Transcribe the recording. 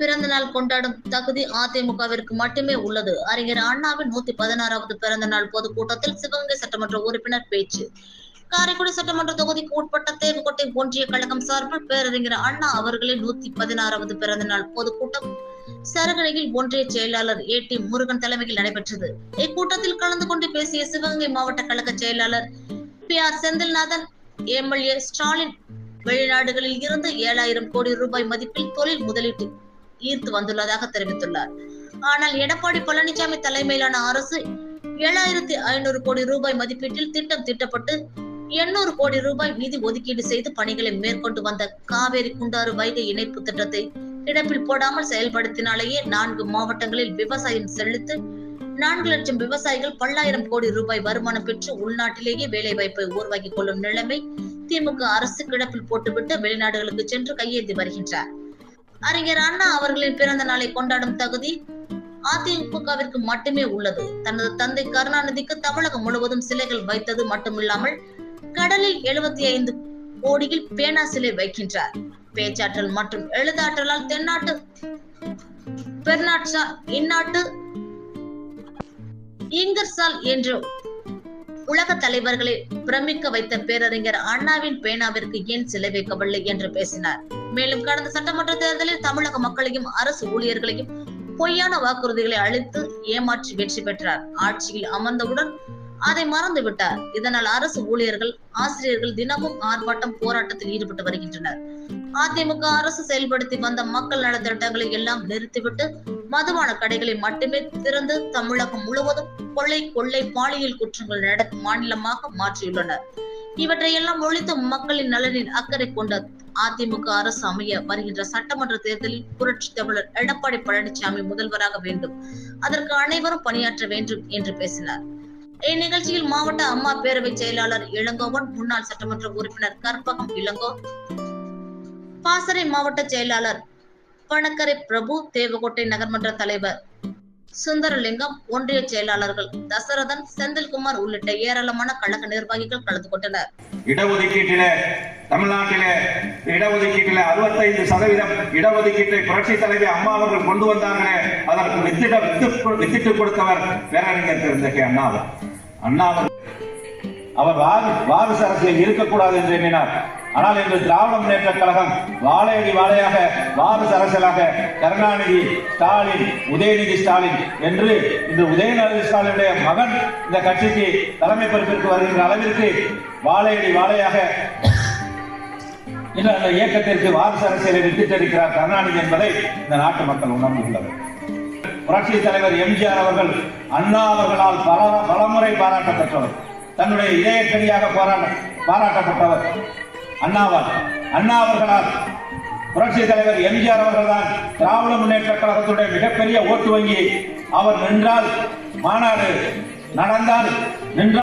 பிறந்த நாள் கொண்டாடும் தகுதி அதிமுகவிற்கு மட்டுமே உள்ளது. அறிஞர் அண்ணாவின் நூத்தி பதினாறாவது பிறந்த நாள் பொதுக்கூட்டத்தில் சிவகங்கை சட்டமன்ற உறுப்பினர் பேச்சு. காரைக்குடி சட்டமன்ற தொகுதிக்கு உட்பட்ட தேவக்கோட்டை ஒன்றிய கழகம் சார்பில் பேரறிஞர் அண்ணா அவர்களின் நூத்தி பதினாறாவது பிறந்த நாள் பொதுக்கூட்டம் சரகணையில் ஒன்றிய செயலாளர் ஏ டி முருகன் தலைமையில் நடைபெற்றது. இக்கூட்டத்தில் கலந்து கொண்டு பேசிய சிவகங்கை மாவட்ட கழக செயலாளர் P R Senthilnathan MLA Stalin வெளிநாடுகளில் இருந்து ஏழாயிரம் கோடி ரூபாய் மதிப்பில் தொழில் முதலீட்டு ஈர்த்து வந்துள்ளதாக தெரிவித்துள்ளார். ஆனால் எடப்பாடி பழனிசாமி தலைமையிலான அரசு ஏழாயிரத்தி ஐநூறு கோடி ரூபாய் மதிப்பீட்டில் திட்டம் திட்டப்பட்டு எண்ணூறு கோடி ரூபாய் நிதி ஒதுக்கீடு செய்து பணிகளை மேற்கொண்டு வந்த காவேரி குண்டாறு வைகை இணைப்பு திட்டத்தை கிடப்பில் போடாமல் செயல்படுத்தினாலேயே நான்கு மாவட்டங்களில் விவசாயம் செலுத்து நான்கு லட்சம் விவசாயிகள் பல்லாயிரம் கோடி ரூபாய் வருமானம் பெற்று உள்நாட்டிலேயே வேலை வாய்ப்பை உருவாக்கிக் கொள்ளும் நிலைமை திமுக அரசு கிடப்பில் போட்டுவிட்டு வெளிநாடுகளுக்கு சென்று கையேந்தி வருகின்றார். அறிஞர் அண்ணா அவர்களின் பிறந்த நாளை கொண்டாடும் தகுதி அதிமுகவிற்கு மட்டுமே உள்ளது. தனது தந்தை கருணாநிதிக்கு தமிழகம் முழுவதும் சிலைகள் வைத்தது மட்டுமில்லாமல் கடலில் எழுபத்தி ஐந்து கோடியில் பேனா சிலை வைக்கின்றார். பேச்சாற்றல் மற்றும் எழுதாற்றலால் தென்னாட்டு பெர்னாட்சா இந்நாட்டு இங்கர்சால் என்று உலக தலைவர்களை பிரமிக்க வைத்த பேரறிஞர் அண்ணாவின் பேனாவிற்கு ஏன் சிலை வைக்கவில்லை என்று பேசினார். மேலும் கடந்த சட்டமன்ற தேர்தலில் தமிழக மக்களையும் அரசு ஊழியர்களையும் பொய்யான வாக்குறுதிகளை அளித்து ஏமாற்றி வெற்றி பெற்றார். ஆட்சியில் அமர்ந்தவுடன் அதை மறந்து விட்டார் இதனால் அரசு ஊழியர்கள் ஆசிரியர்கள் தினமும் ஆர்ப்பாட்டம் போராட்டத்தில் ஈடுபட்டு வருகின்றனர். அதிமுக அரசு செயல்படுத்தி வந்த மக்கள் நல திட்டங்களை எல்லாம் நிறுத்திவிட்டு மதுபான கடைகளை மட்டுமே திறந்து தமிழகம் முழுவதும் கொள்ளை கொள்ளை பாலியல் குற்றங்கள் நடக்கும் மாநிலமாக மாற்றியுள்ளனர். இவற்றையெல்லாம் ஒழித்து மக்களின் நலனில் அக்கறை கொண்ட அதிமுக அரசு அமைய வருகின்ற சட்டமன்ற தேர்தலில் புரட்சி தமிழர் எடப்பாடி பழனிசாமி முதல்வராக வேண்டும். அதற்கு அனைவரும் பணியாற்ற வேண்டும் என்று பேசினார். இந்நிகழ்ச்சியில் மாவட்ட அம்மா பேரவை செயலாளர் இளங்கோவன் முன்னாள் சட்டமன்ற உறுப்பினர் கற்பகம் இளங்கோ பாசறை மாவட்ட செயலாளர் பணக்கரை பிரபு தேவகோட்டை நகர்மன்ற தலைவர் சுந்தரலிங்கம் ஒன்றிய செயலாளர்கள் தசரதன் செந்தில்குமார் உள்ளிட்ட ஏராளமான கழக நிர்வாகிகள் கலந்து கொண்டனர். இடஒதுக்கீட்டில தமிழ்நாட்டில இடஒதுக்கீட்டில அறுபத்தைந்து சதவீதம் இடஒதுக்கீட்டை புரட்சி தலைவி அம்மா அவர்கள் கொண்டு வந்தார்களே அதற்கு வித்திட வித்திட்டு கொடுத்தவர் பேரறிஞர் திருந்தகை அண்ணா அண்ணா அவர் வாரிசு அரசியல் இருக்கக்கூடாது என்று எண்ணினார். ஆனால் இன்று திராவிட முன்னேற்ற கழகம் வாழையடி வாழையாக வாரிசு அரசியலாக கருணாநிதி ஸ்டாலின் உதயநிதி ஸ்டாலின் என்று இந்த உதயநிதி ஸ்டாலினுடைய மகன் இந்த கட்சிக்கு தலைமை பொறுப்பிற்கு வருகின்ற அளவிற்கு வாழையடி வாழையாக இன்று அந்த இயக்கத்திற்கு வாரிசு அரசியலை வித்திட்டிருக்கிறார் கருணாநிதி என்பதை இந்த நாட்டு மக்கள் உணர்ந்துள்ளனர் புரட்சி தலைவர் எம்ஜிஆர் அவர்கள் அண்ணா அவர்களால் பல பலமுறை பாராட்டப்பட்டவர். தன்னுடைய இதயக்கடியாக போராட்ட பாராட்டப்பட்டவர். அண்ணாவால் அண்ணா அவர்களால் புரட்சி தலைவர் எம்ஜிஆர் அவர்கள்தான் திராவிட முன்னேற்ற கழகத்துடைய மிகப்பெரிய ஓட்டு வங்கி. அவர் நின்றால் மாநாடு நடந்தால் நின்றால்